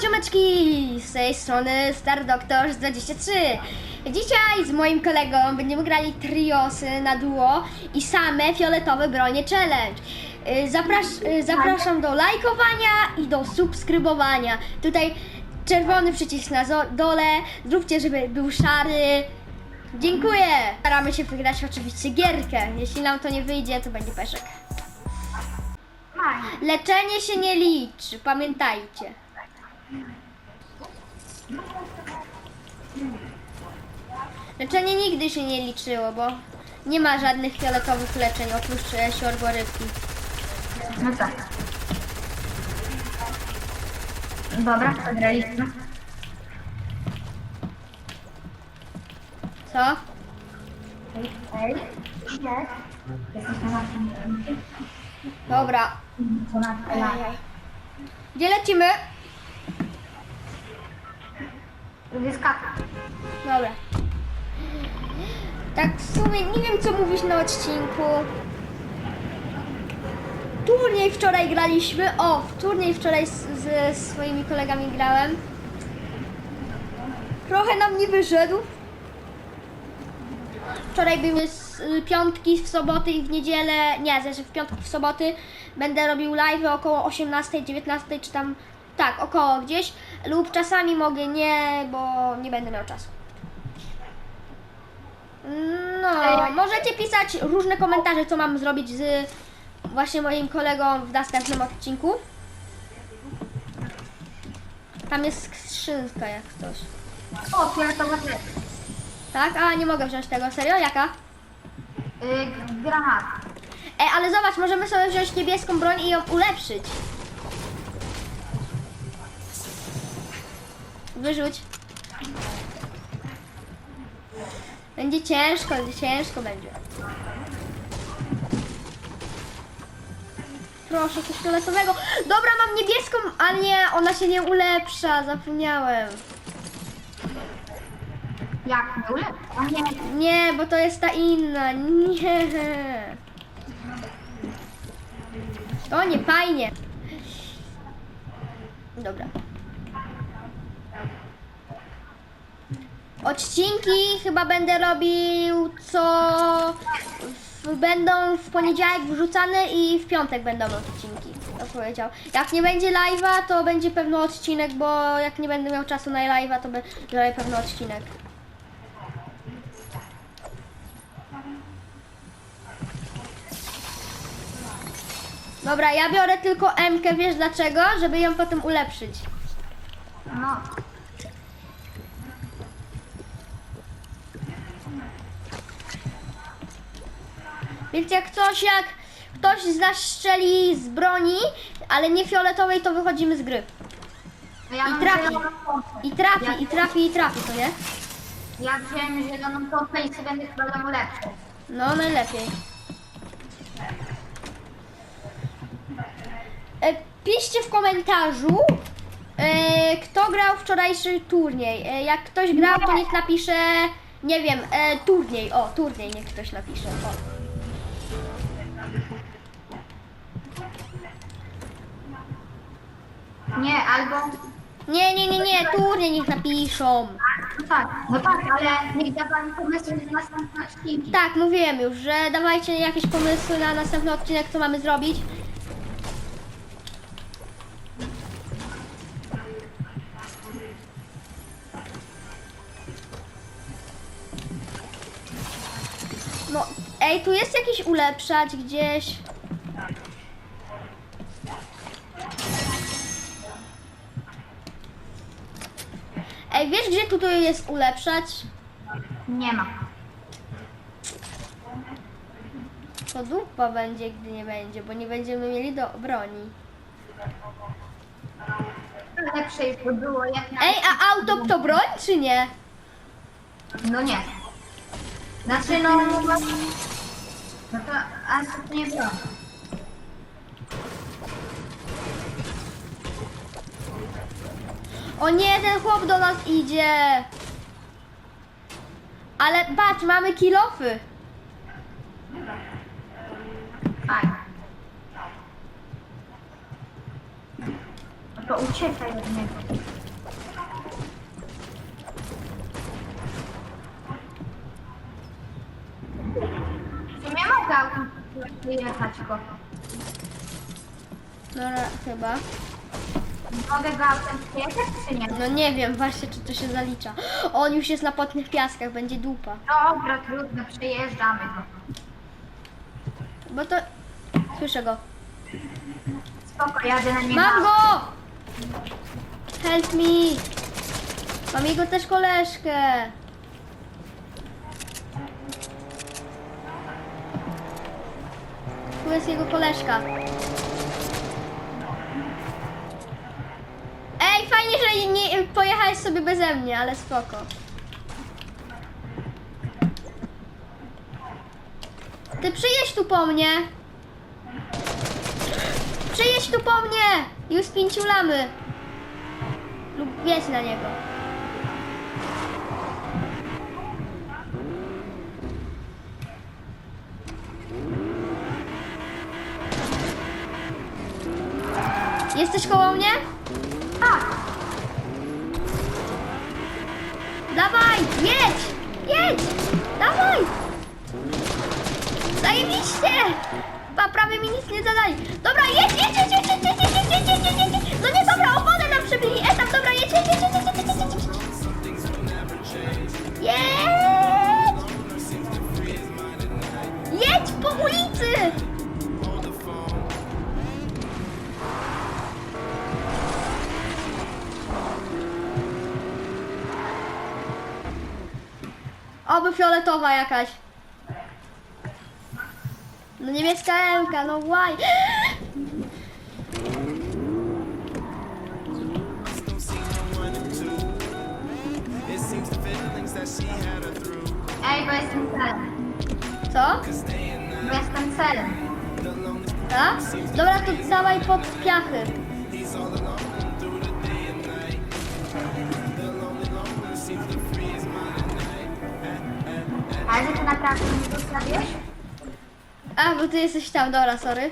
ziomeczki! Z tej strony Star Doctor 23. Dzisiaj z moim kolegą będziemy grali triosy na duo i same fioletowe bronie challenge. Y, Zaprasz, y, zapraszam do lajkowania i do subskrybowania. Tutaj czerwony przycisk na dole. Zróbcie, żeby był szary. Dziękuję! Staramy się wygrać oczywiście gierkę. Jeśli nam to nie wyjdzie, to będzie peszek. Leczenie się nie liczy, pamiętajcie. Leczenie nigdy się nie liczyło, bo nie ma żadnych fioletowych leczeń oprócz e, siorborybki. No tak. Dobra, przegraliśmy. Co? Ej, ej. Nie. Jesteś na naszym punkcie? Dobra. Gdzie lecimy? Wyskaka. Dobra. Tak w sumie nie wiem co mówisz na odcinku. Turniej wczoraj graliśmy. O, w turniej wczoraj z, ze swoimi kolegami grałem. Trochę nam nie wyszedł. Wczoraj były z, piątki, w soboty i w niedzielę. Nie, znaczy w piątki, w soboty będę robił live około 18, 19 czy tam. Tak, około gdzieś. Lub czasami mogę nie, bo nie będę miał czasu. No, możecie pisać różne komentarze, co mam zrobić z właśnie moim kolegą w następnym odcinku. Tam jest skrzynka jak coś. O, fioletowa też. Tak? A, nie mogę wziąć tego. Serio? Jaka? Yy, granat. Ej, ale zobacz, możemy sobie wziąć niebieską broń i ją ulepszyć. Wyrzuć. Będzie ciężko, ciężko będzie. Proszę, coś fioletowego. Dobra, mam niebieską, ale nie, ona się nie ulepsza, zapomniałem. Jak nie ulepsza? A nie. Nie, bo to jest ta inna. Nie. To nie fajnie. Dobra. Odcinki chyba będę robił co w, będą w poniedziałek wrzucane i w piątek będą odcinki. Powiedział. Jak nie będzie live'a, to będzie pewno odcinek, bo jak nie będę miał czasu na live'a, to będzie pewno odcinek. Dobra, ja biorę tylko M-kę, wiesz dlaczego? Żeby ją potem ulepszyć. No. Więc jak coś, jak ktoś z nas strzeli z broni, ale nie fioletowej, to wychodzimy z gry. Ja I mam trafi. zieloną pompę. I trafi, i trafi, i trafi, to nie? Ja wziąłem zieloną pompę i sobie będę chyba tam ulepszył. No, najlepiej. E, piszcie w komentarzu, e, kto grał wczorajszy turniej. E, jak ktoś grał, to niech napisze, nie wiem, e, turniej. O, turniej niech ktoś napisze. O. Nie, albo... Nie, nie, nie, nie, turniej niech napiszą. No tak, no tak, ale niech da pan pomysł na następne odcinki. Tak, mówiłem już, że dawajcie jakieś pomysły na następny odcinek, co mamy zrobić. No, ej, tu jest jakiś ulepszać gdzieś. Ej, wiesz gdzie tutaj jest ulepszać? Nie ma. To dupa będzie, gdy nie będzie, bo nie będziemy mieli do broni. Lepsze już by było jak na... Ej, a auto to broń, czy nie? No nie. Znaczy no... No to... A to nie było. O nie, ten chłop do nas idzie. Ale patrz, mamy kilofy. Fajnie. to uciekaj od niego. Sumie mogę wyjechać go. No ra- chyba. Mogę go przyjechać czy nie? No nie wiem właśnie, czy to się zalicza. On już jest na potnych piaskach, będzie dupa. Dobra, trudno, przejeżdżamy go. Bo to... Słyszę go. Spoko, jadę na niego. Mam go! Help me! Mam jego też koleżkę. Tu jest jego koleżka. Ej, fajnie, że nie, pojechałeś sobie beze mnie, ale spoko. Ty przyjedź tu po mnie. Przyjedź tu po mnie! Już spięciulamy. Lub wjedź na niego. Jesteś koło mnie? Dawaj, jedź! Jedź! Dawaj! Zajebiście! Pa, prawie mi nic nie zadali. Dobra, jedź, jedź, jedź, jedź, jedź, jedź, jedź, jedź, jedź, jedź, jedź, jedź. No nie, dobra, opony nam przebili. Etap, dobra, jedź, jedź, jedź, jedź, jedź, jedź, jedź, jedź, jedź. Jedź! Jedź po ulicy! Oby fioletowa jakaś. No niebieska Emka, no why? ej, bo jestem celem. Co? Bo jestem celem. Tak? Dobra, to dawaj pod piachy. Ale ty naprawdę nie zostawisz? A, bo ty jesteś tam, dobra, sorry.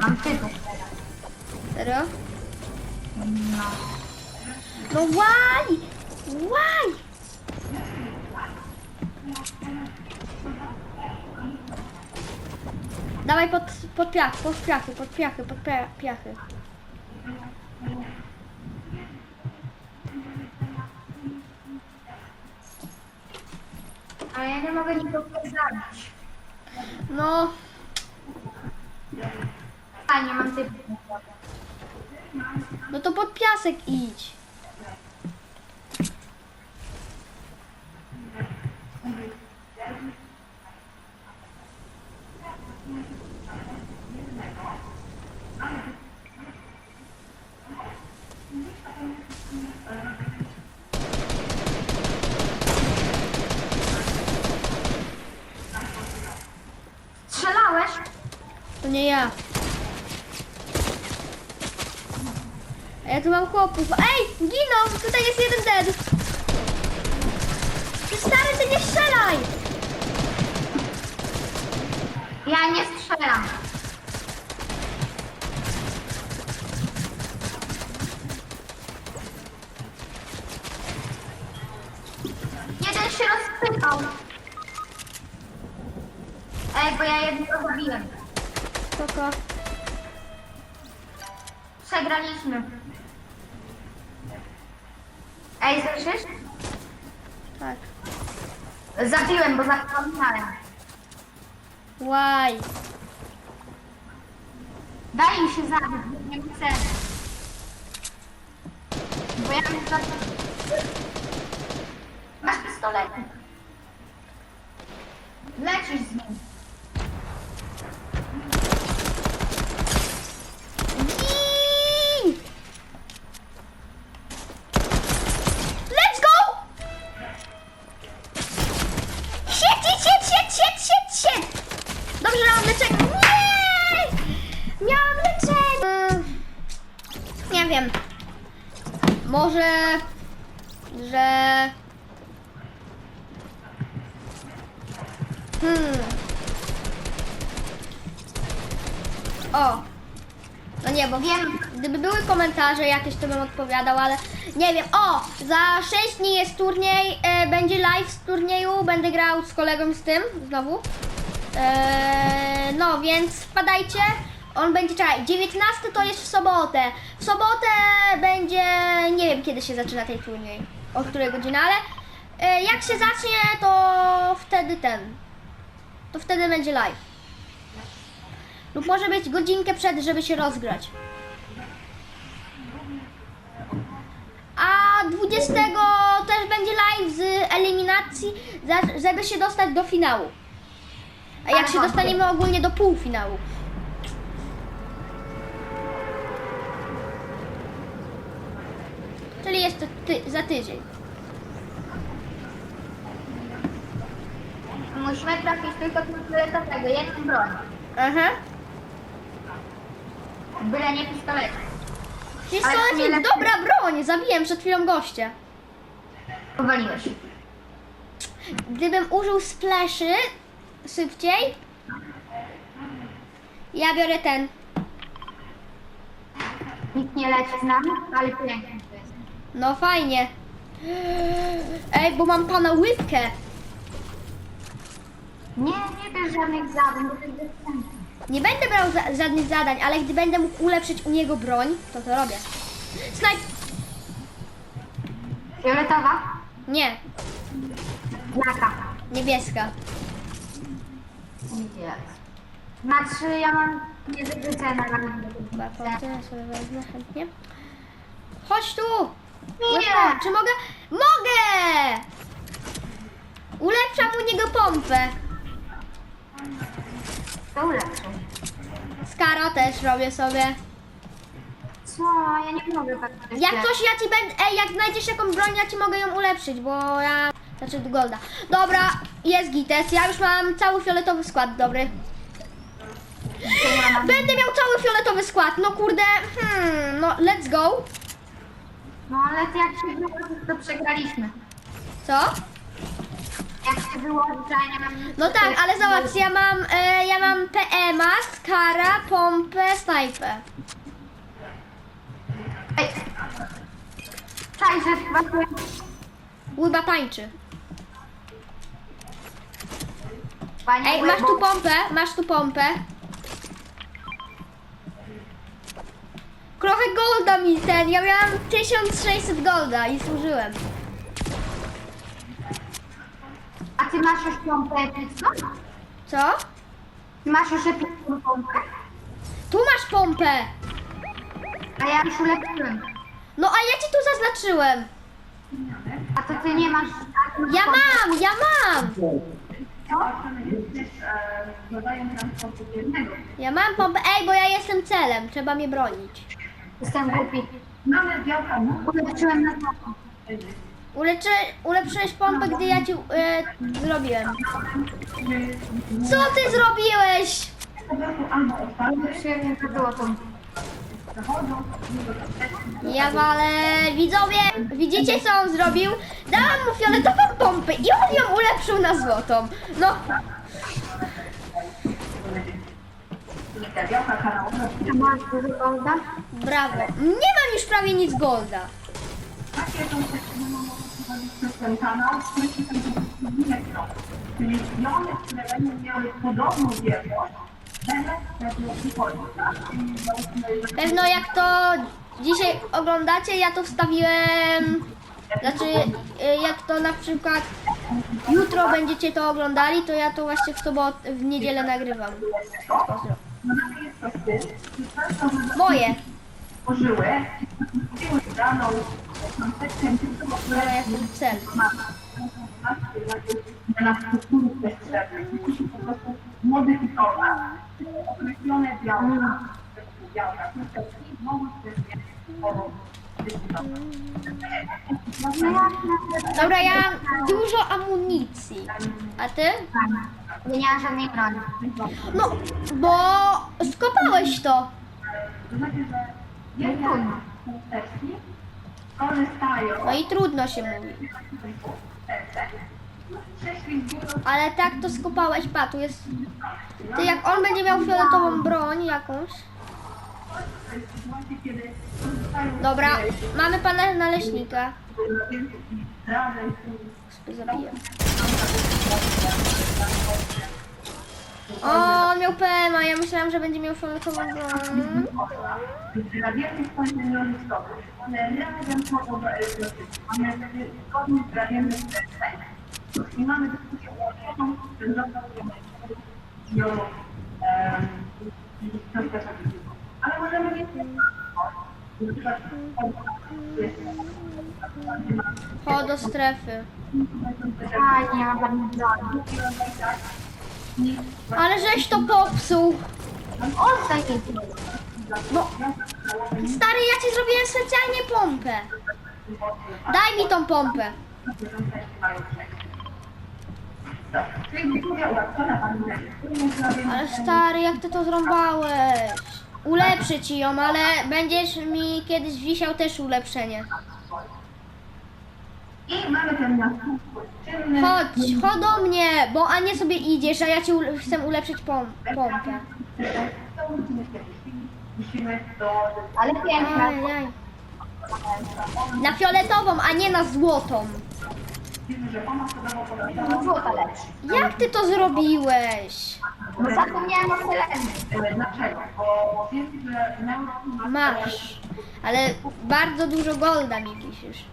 Mam tytuł. Serio? No. No why? Why? Dawaj pod, pod piach, pod piachy, pod piachy, pod pia- piachy. Ale ja nie mogę nikogo zabić. No, A, nie mam tytułu. no to pod piasek idź. Strzelałeś? To nie ja. A ja tu mam chłopów. Ej, giną! Tutaj jest jeden dead. Ty stary, ty nie strzelaj! Ja nie strzelam. Jeden się rozpytał. Ej, bo ja jednego zabiłem. Spoko. Przegraliśmy. Ej, słyszysz? Tak. Zabiłem, bo zapomniałem. Why? Daj mi się zabić, bo nie chcę. Bo ja bym zabił. Masz pistolet. Lecisz z nim. Nie wiem. Może, że... Hmm. O! No nie, bo Wiem. gdyby były komentarze jakieś, to bym odpowiadał, ale nie wiem. O! Za 6 dni jest turniej, e, będzie live z turnieju, będę grał z kolegą z tym, znowu. E, no, więc wpadajcie. On będzie, czekaj, 19 to jest w sobotę. W sobotę będzie, nie wiem kiedy się zaczyna ten turniej, o której godzinie, ale e, jak się zacznie, to wtedy ten, to wtedy będzie live. Lub może być godzinkę przed, żeby się rozgrać. A 20 też będzie live z eliminacji, żeby się dostać do finału. A jak się dostaniemy ogólnie do półfinału. Czyli jest to ty- za tydzień. Musimy trafić tylko do fioletowego, jedną broń. Aha. Byle nie pistolet. Ale to nie Pistolet, lepiej. dobra broń, zabiłem przed chwilą gościa. Powaliłeś. Gdybym użył splashy szybciej, ja biorę ten. Nikt nie leci z nami, ale pięknie jest. No fajnie. Ej, bo mam pana łydkę. Nie, nie bierz żadnych zadań, bo to jest. Nie będę brał za żadnych zadań, ale gdy będę mógł ulepszyć u niego broń, to to robię. Snajp... Fioletowa? Nie, Jaka? niebieska. Nie Znaczy ja mam niezwykle na razie. Chyba sobie wezmę chętnie. Chodź tu! Nie! Łydko, czy mogę? Mogę! Ulepszam u niego pompę. To ulepszę. Skara też robię sobie. Co? Ja nie mogę tak Jak coś ja ci będę. Ej, jak znajdziesz jakąś broń, ja ci mogę ją ulepszyć, bo ja. Znaczy golda. Dobra, jest gites. Ja już mam cały fioletowy skład, dobry. Będę miał cały fioletowy skład. No kurde, hmm, no let's go. No ale jak się wyłoży, to przegraliśmy. Co? Jak się wyłoży, to ja nie mam nic. No tak, ale zobacz, ja mam, e, ja mam PMA, skara, pompę, snajpę. Ej. Czaj, że chyba Łyba tańczy. Ej, masz tu pompę, masz tu pompę. Trochę golda mi ten, ja miałam 1600 golda i służyłem. A ty masz już pompę epicką? Co? Ty masz już epicką pompę? Tu masz pompę. A ja już ulepszyłem. No a ja ci tu zaznaczyłem. A to ty nie masz... Ja mam, ja mam. Ja mam pompę. Ej, bo ja jestem celem, trzeba mnie bronić. Jestem głupi. Mamy białka Ulepszyłem na to. Uleczy, ulepszyłeś pompę, gdy ja ci e, zrobiłem. Co ty zrobiłeś? Ulepszyłem na. Ja walę, widzowie, widzicie co on zrobił? Dałam mu fioletową pompę i on ją ulepszył na złotą. No, białka kanałowe, A brawo. Nie mam już prawie nic golda. ten kanał, który się. Czyli piony, które będą miały podobną wielkość, Pewno jak to dzisiaj oglądacie, ja to wstawiłem. Znaczy, y, jak to na przykład jutro będziecie to oglądali, to ja to właśnie w sobotę, w niedzielę nagrywam. Pozdro. No jest Moje. tworzyły daną koncepcję, No, ja jestem cel. na struktury przestrzennej. Musi po prostu modyfikować określone białka, białka, które mogą się Dobra, ja mam dużo amunicji. A ty? Nie mam żadnej broni. No, bo skopałeś to. Znaczy, że korzystają No i trudno się mówi. Ale tak to skopałeś, pa, tu jest... Ty, jak on będzie miał fioletową broń jakąś... Dobra, mamy pana naleśnika. zabiję. PMA, ja myślałam, że będzie miał fioletową broń. wielkich kontenerów stopów. One razem wchodzą do elektrotyki. One wtedy zgodnie z radiem I mamy dyskusję tym, że został ale możemy mieć na przykład Chodź do strefy. A, nie mam żadnych broni. Ale żeś to popsuł. Oddaj mi to. Bo... Stary, ja ci zrobiłem specjalnie pompę. Daj mi tą pompę. Ale stary, jak ty to zrąbałeś? Ulepszę ci ją, ale będziesz mi kiedyś wisiał też ulepszenie. I mamy ten nasz czynny. Chodź, chodź do mnie, bo a nie sobie idziesz, a ja ci ule- chcę ulepszyć pom pompę. To musimy się Musimy do... Ale piękna. Ajaj. Na fioletową, a nie na złotą. Widzimy, że. No złota lepszy. Jak ty to zrobiłeś? No zapomniałam o selenie. E, Dlaczego? Bo wiemy, że ma Masz. Ale bardzo dużo golda mi pisisz.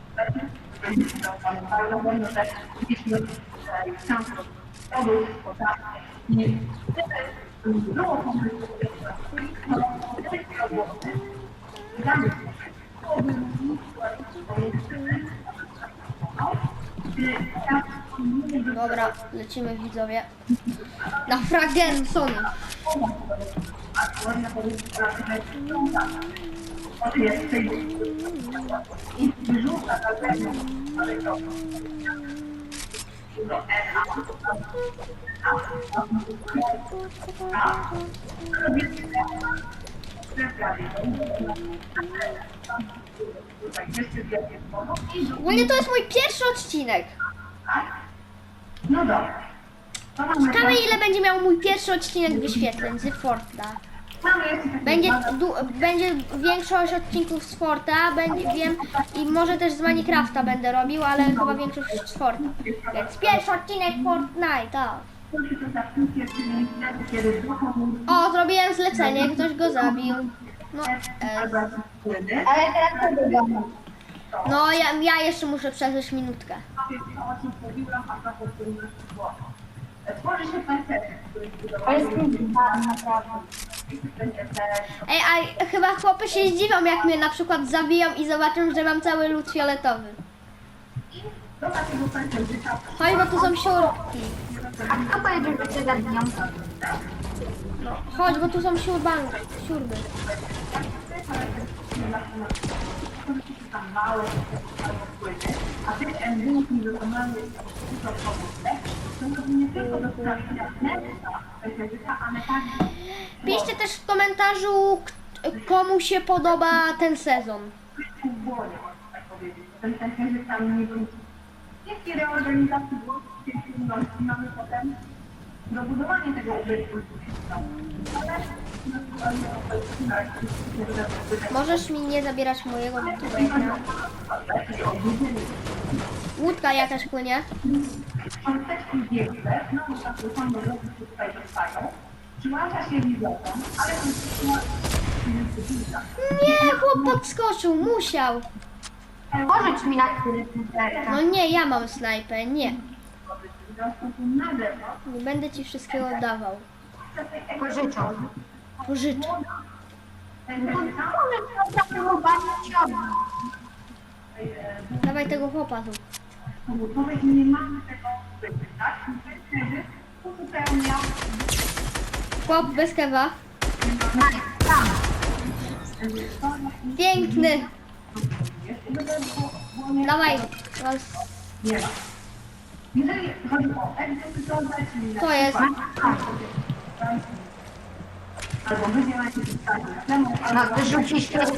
Dobra, lecimy widzowie. Na Fragenson. i Ogólnie to jest mój pierwszy odcinek. No dobra. Ciekawe ile będzie miał mój pierwszy odcinek wyświetleń z Fortna. Będzie, du, będzie większość odcinków z Forta, będzie, wiem, i może też z Minecrafta będę robił, ale chyba większość z Forta. Więc pierwszy odcinek Fortnite, kiedy ducha mówi, O, zrobiłem zlecenie, ktoś go zabił. No, e, Ale teraz to no ja, ja jeszcze muszę przeżyć minutkę. Tworzy się który jest naprawdę. Ej, a chyba chłopy się zdziwią, jak mnie na przykład zabiją i zobaczą, że mam cały lód fioletowy. Chodź, bo tu są siurki. A kto powiedział, że cię zabiją? No, chodź, bo tu są siurbanki, siurby. a tych embryonów wykonane dużo Piszcie też w komentarzu, komu się podoba ten sezon. Ten tam nie był. Dzięki reorganizacji mamy potem dobudowanie tego okoliczność Możesz mi nie zabierać mojego tutaj. Łódka jakaś płynie. Cząsteczki większe, znowu tutaj. Przyłącza się lizotą, ale to jest duża. Nie, chłop podskoczył, musiał. Pożycz mi na snajperka. No nie, ja mam snajpę, nie. Nie będę ci wszystkiego oddawał. Pożyczą. Pożyczę. Dawaj tego chłopa tu. Komórkowy i nie mamy tego zbytu, tak? I wtedy uzupełnia Chłop bez kewa. Tam. Piękny. Dawaj. Raz. nie ma. Jeżeli chodzi o egzekutorze, czyli Co jest? albo wydzielanie się temu, No, albo wyrzucisz to z?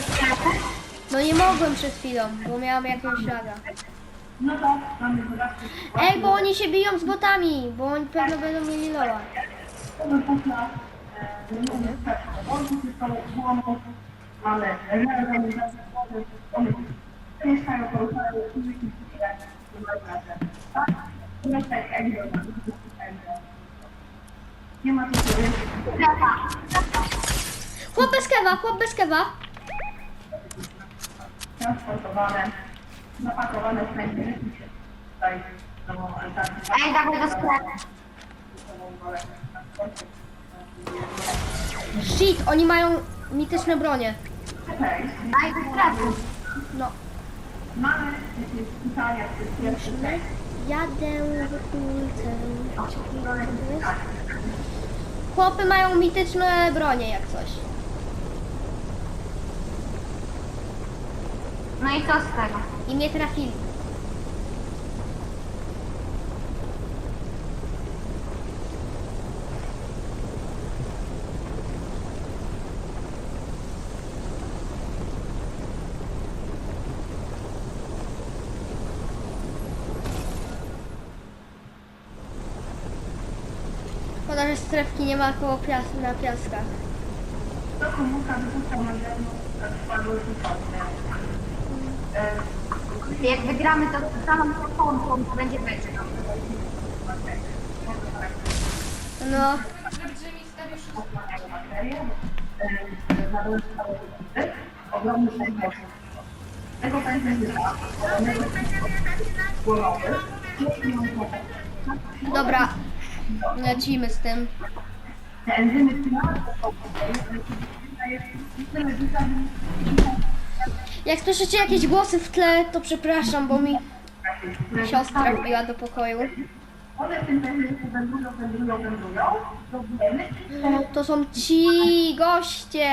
No nie mogłem przed chwilą, bo miałam jakiegoś laga. No to mamy dodatki. Ej, bo oni się biją z botami, bo oni pewno będą mieli loa. Mamy reorganizację wody, one mieszkają po całej fizyki, tak? Nie ma. Chłop bez kewa, chłop bez kewa. transportowane, zapakowane w najbliższy tutaj do Antarktydy. Ej, dawaj do sklepu. Shit, oni mają mityczne bronie. Hej, Daj do sklepu. No, mamy jakieś pytania przez pierwszy tekst. jadę w kulce. Chłopy mają mityczne bronie jak coś. No i co z tego? I mnie trafili. Szkoda, że strefki nie ma koło pias na piaskach. To komórka tak spadły wypadne. Jak wygramy to z samą pompą, to będzie beczka. No, ogromny sędzia. Tego pędzla, głowy, dobra. Lecimy z tym. te enzymy tyle witamin Jak słyszycie jakieś głosy w tle, to przepraszam, bo mi siostra wbiła do pokoju. One w tym pędzlu wędrują, wędrują, wędrują. Rozumiemy? To są ci goście.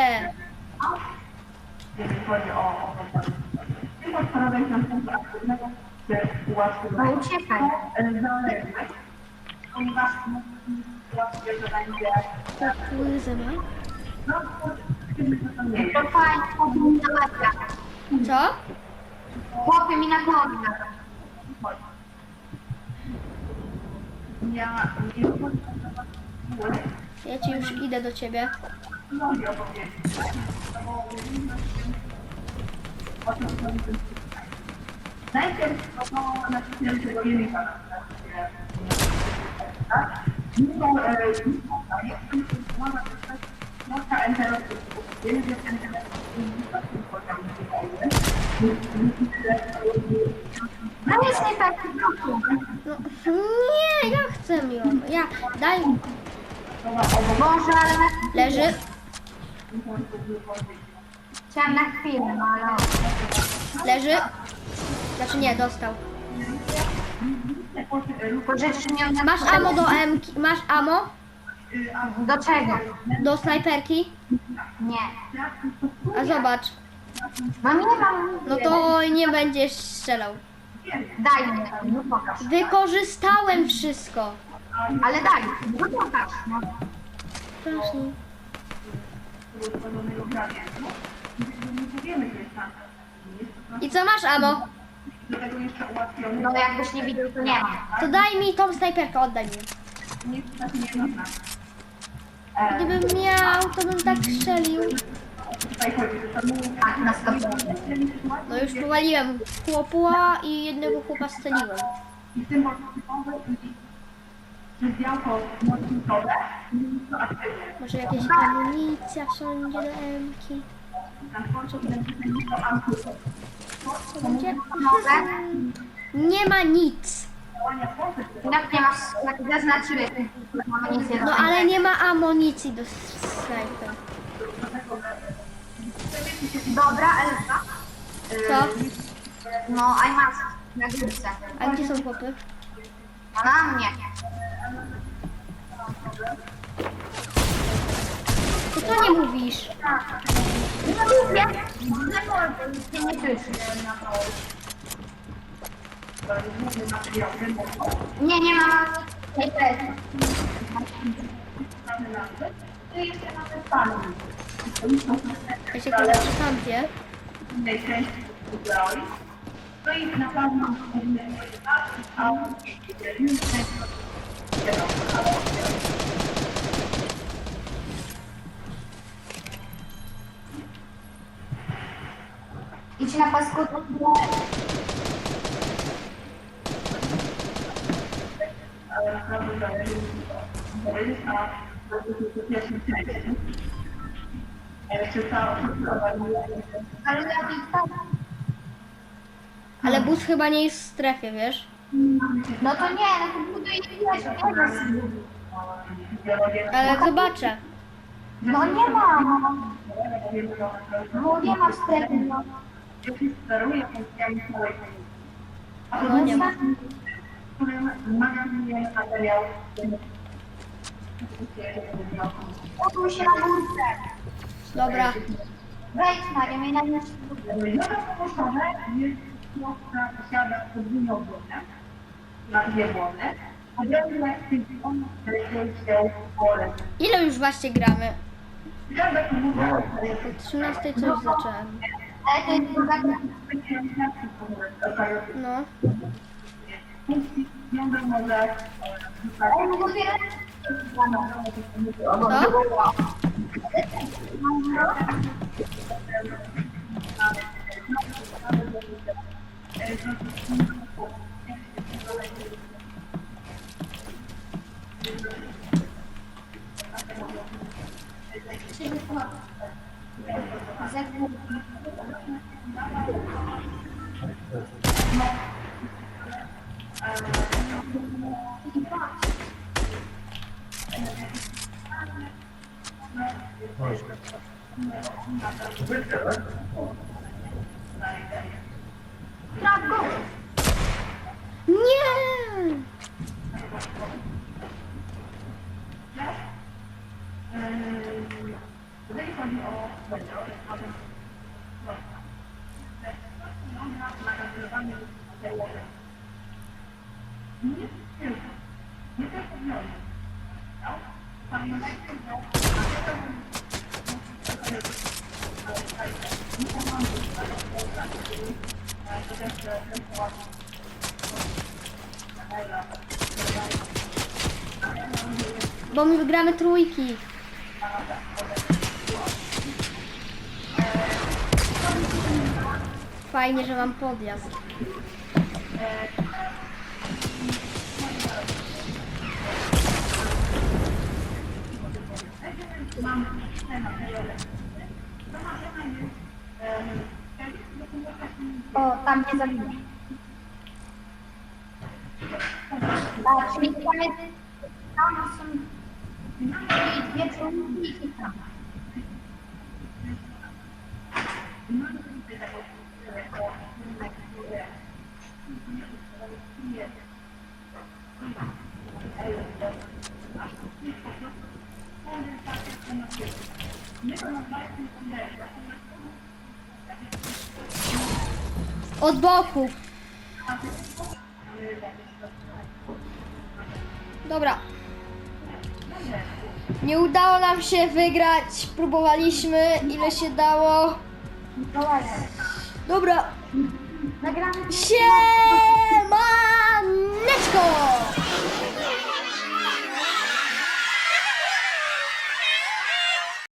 Jeżeli chodzi o o to. Tylko punktu aktywnego, No uciekaj. zależność, ponieważ ułatwia zadanie, no, kiedy to nie jest. To fajnie, na. Co? Chłopy mi na głowę. Ja Ja ci już idę do ciebie. Najpierw to. Tak? E. Język enterotypów No jest nie tak. No, nie, ja chcę ją. Ja, daj. Boże, ale. Leży. chciałam na chwilę, no ale... Leży. Znaczy nie, dostał. Masz amo do M. Masz amo Do czego? do snajperki? Nie. A zobacz. No nie mam. No to nie będziesz strzelał. Daj mi, no pokaż. Wykorzystałem wszystko. Ale daj, no pokaż. No. Proszę. I co masz amo? No jakbyś nie widział, to nie mam. To daj mi tą snajperkę, oddaj mi. Gdybym miał, to bym tak strzelił. No już powaliłem chłopła i jednego chłopa aktywne. Może jakaś amunicja wszędzie do M-ki. Co będzie? Nie ma nic. Jak nie masz, nic nie No ale nie ma amunicji do snajper. Dobra, Elsa. Co? No, I masz na górce. A gdzie są chłopy? A na mnie. To co nie mówisz? No mówię. Nie słyszysz. Nie, nie ma. Nie, też. To jeszcze mamy panu. Ja się pewno a Idź na paskudną ale to Ale. Ale bus chyba nie jest w strefie, wiesz? No to nie, no to buduj wiesz, Ale zobaczę. No nie ma. No nie ma strefy. No. nie ma. w Odbój się na górce. Dobra. Wejdź na nią i na nią Nowe położone jest posiada podwójną błonę, na dwie błony, odrębne synchrony znajdują się w pole. Ile już właśnie gramy? Każda komórka O 13 coś zacząłem. Ale to jest druga gra. specjalizacji komórek okazuje No. funkcji może Ale my Nie! Jeżeli chodzi o magazynowanie materiałów, nie tylko, nie tylko w nocy. Pamiętajcie, że Bo my wygramy trójki. Fajnie, że mam podjazd. O, tam nie jest... Tam są... Od boku. Dobra. Nie udało nam się wygrać. Próbowaliśmy ile się dało. Dobra. Nagramy Siemaneczko!